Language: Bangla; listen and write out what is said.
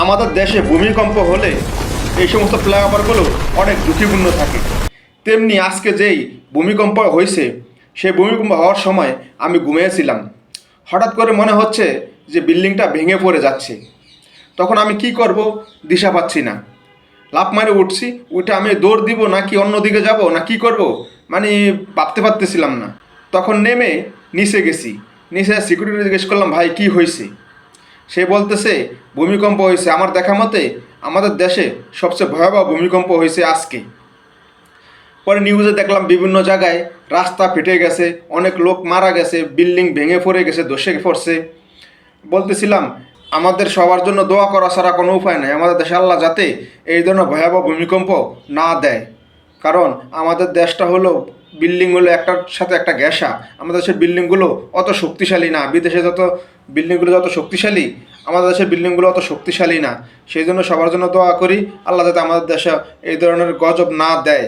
আমাদের দেশে ভূমিকম্প হলে এই সমস্ত ফ্লাইওভারগুলো অনেক ঝুঁকিপূর্ণ থাকে। তেমনি আজকে যেই ভূমিকম্প হয়েছে, সেই ভূমিকম্প হওয়ার সময় আমি ঘুমিয়েছিলাম। হঠাৎ করে মনে হচ্ছে যে বিল্ডিংটা ভেঙে পড়ে যাচ্ছে। তখন আমি কি করব দিশা পাচ্ছি না। লাফ মারে উঠছি, উঠে আমি দৌড় দিব নাকি অন্যদিকে যাব না কি করব? মানে ভাবতে পারতেছিলাম না। তখন নেমে নিচে গেছি। নিচে সিকিউরিটি জিজ্ঞেস করলাম, ভাই, কি হয়েছে? সে বলতেছে, ভূমিকম্প হয়েছে আমার দেখা মতে, আমাদের দেশে সবচেয়ে ভয়াবহ ভূমিকম্প হয়েছে আজকে। পরে নিউজে দেখলাম বিভিন্ন জায়গায় রাস্তা ফেটে গেছে, অনেক লোক মারা গেছে বিল্ডিং ভেঙে পড়ে গেছে দোষে পড়ছে। বলতেছিলাম, আমাদের সবার জন্য দোয়া করা ছাড়া কোনো উপায় নাই। আমাদের দেশে আল্লাহ যাতে এই ধরনের ভয়াবহ ভূমিকম্প না দেয়। কারণ আমাদের দেশটা হলো বিল্ডিংগুলো একটার সাথে একটা গ্যাসা আমাদের দেশের বিল্ডিংগুলো অত শক্তিশালী না। বিদেশে যত বিল্ডিংগুলো যত শক্তিশালী, আমাদের দেশের বিল্ডিংগুলো অত শক্তিশালী না। সেই জন্য সবার জন্য দোয়া করি, আল্লাহ যাতে আমাদের দেশে এই ধরনের গজব না দেয়।